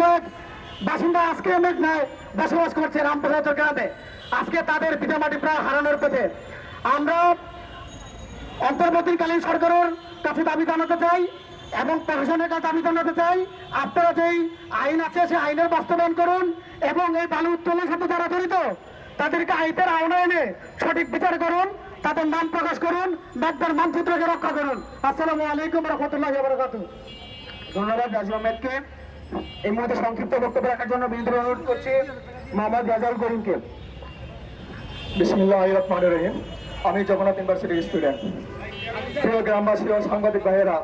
কয়েক বাসিন্দা আজকে মেঘনায় বসবাস করছে রামপ্রসাদ গ্রামে আজকে তাদের পিতামাটি প্রায় হারানোর পথে। আমরা অন্তর্বর্তীকালীন সরকারের কাছে দাবি জানাতে চাই এবং প্রশাসনের কাছে দাবি জানাতে চাই, আপনারা যেই আইন আছে সেই আইনের বাস্তবায়ন করুন এবং এই বালু উত্তোলনের সাথে যারা জড়িত, তাদেরকে আইনের আওনায় এনে সঠিক বিচার করুন, তাদের নাম প্রকাশ করুন ব্যাগদের মানচিত্রকে রক্ষা করুন। আসসালামু আলাইকুম রহমতুল্লাহ ধন্যবাদ, রাজু আহমেদকে। এই মুহূর্তে সংক্ষিপ্ত বক্তব্য রাখার জন্য বিনীত অনুরোধ করছি মোহাম্মদ রাজাল করিমকে। বিসমিল্লাহ রহমান রহিম। আমি জগন্নাথ ইউনিভার্সিটির স্টুডেন্ট। প্রিয় গ্রামবাসী ও সাংবাদিক ভাইয়েরা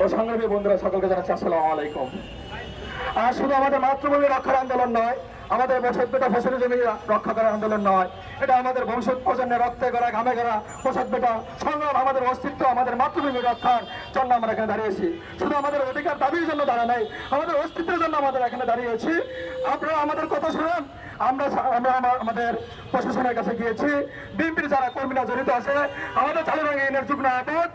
ও সংগ্রামী বন্ধুরা, সকলকে জানাচ্ছি আসসালামু আলাইকুম। আর শুধু আমাদের মাতৃভূমি রক্ষার আন্দোলন নয় আমাদের বসতবেটা ফসলি জমি রক্ষা করার আন্দোলন নয়। এটা আমাদের ভবিষ্যৎ প্রজন্মের রক্তে করা ঘামে করা বসতবেটা। সংগ্রাম আমাদের অস্তিত্ব, আমাদের মাতৃভূমি রক্ষার জন্য আমরা এখানে দাঁড়িয়েছি। শুধু আমাদের অধিকার দাবির জন্য দাঁড়া নাই, আমাদের অস্তিত্বের জন্য আমাদের এখানে দাঁড়িয়েছি। আপনারা আমাদের কথা শুনুন। আমরা আমরা আমা- আমাদের প্রশাসনের কাছে গিয়েছি। বিএনপির যারা কর্মীরা জড়িত আছে, আমাদের চালুবাঙ্গা ইউনিয়নের যুগ্ম আহমদ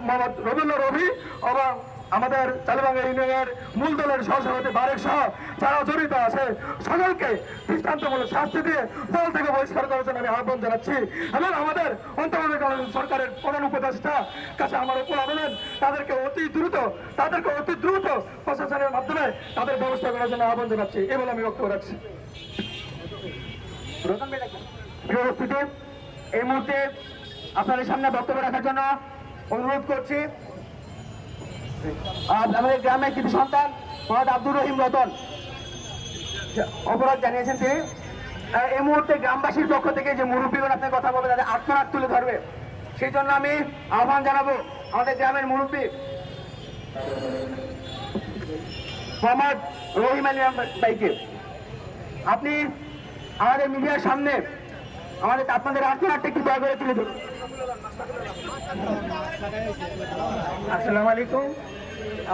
মোহাম্মদ রবীন্দ্র রবি এবং আমাদের চালুবাঙ্গা ইউনিয়নের মূল দলের সহসভাপতি বারেক সহ যারা জড়িত আছে, সকলকে দৃষ্টান্তমূলক শাস্তি দিয়ে দল থেকে বহিষ্কার করার জন্য আমি আহ্বান জানাচ্ছি। এবং আমাদের অন্তর্বর্তীকালীন সরকারের প্রধান উপদেষ্টা কাছে আমার উপর আবেদন, তাদেরকে অতি দ্রুত, তাদেরকে অতি দ্রুত প্রশাসনের মাধ্যমে তাদের ব্যবস্থা করার জন্য আহ্বান জানাচ্ছি। এই বলে আমি বক্তব্য রাখছি। এই মুহূর্তে আপনাদের সামনে বক্তব্য রাখার জন্য অনুরোধ করছি। আমাদের গ্রামের কিছু সন্তান মোহাম্মদ আব্দুর রহিম রতন। অপরাধ জানিয়েছেন তিনি। এই মুহূর্তে গ্রামবাসীর পক্ষ থেকে যে মুরব্বীগণ আপনার কথা বলবে, তাদের আত্মনাথ তুলে ধরবে। সেই জন্য আমি আহ্বান জানাব আমাদের গ্রামের মুরব্বী, মোহাম্মদ রহিম আলী ভাইকে। আপনি আমাদের মিডিয়ার সামনে আমাদের আপনাদের আত্মনাটটা একটু দয়া করে তুলে ধরুন। আসসালামু আলাইকুম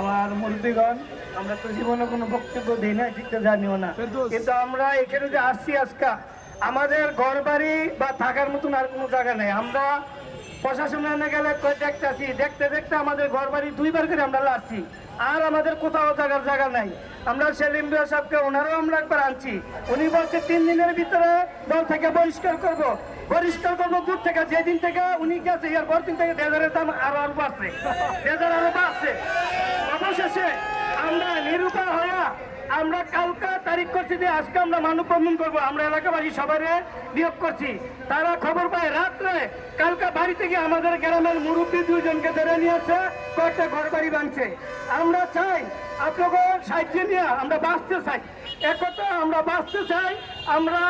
আমার মুরব্বীগণ আমরা তো জীবনে কোনো বক্তব্য দিই না দিতে জানিও না। কিন্তু আমরা এখানে যে আসছি আজকা আমাদের ঘর বাড়ি বা থাকার মতন আর কোনো জায়গা নেই। আমরা প্রশাসনে গেলে দেখতেছি? দেখতে দেখতে আমাদের ঘর বাড়ি দুইবার করে আমরা আসছি আর আমাদের কোথাও জায়গার জায়গা নাই। আমরা সেলিম বিয়া সাহেবকে ওনারও আমরা একবার আনছি। উনি বলছে, তিন দিনের ভিতরে দল থেকে বহিষ্কার করব। বহিষ্কার করব দূর থেকে। যেদিন থেকে উনি গেছে, এর পর দিন থেকে ডেজারের দাম আরও আরও বাড়ছে। ডেজার আরও বাড়ছে। অবশেষে আমরা আমরা কালকা তারিখ করছি যে আজকে আমরা মানব বন্ধন করব। আমরা এলাকাবাসী সবাই নিয়োগ করছি। তারা খবর পায়, রাত্রে কালকা বাড়ি থেকে আমাদের গ্রামের মুরব্বী দুজনকে ধরে নিয়েছে, কয়েকটা ঘর বাড়ি ভাঙছে। আমরা চাই আপনাকে সাহায্য নিয়ে আমরা বাঁচতে চাই। একথা আমরা বাঁচতে চাই, আমরা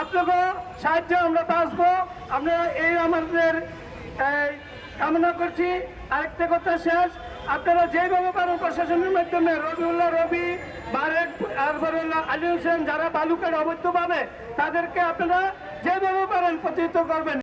আপনাকে সাহায্য আমরা বাঁচবো। আমরা এই আমাদের কামনা করছি। আরেকটা কথা শেষ আপনারা যেভাবে পারেন প্রশাসনের মাধ্যমে রবিউল্লাহ রবি, বারেক আরবরুল্লাহ আলী হোসেন যারা বালুকের অবৈধ পাবে তাদেরকে আপনারা যেভাবে পারেন প্রতিহিত করবেন।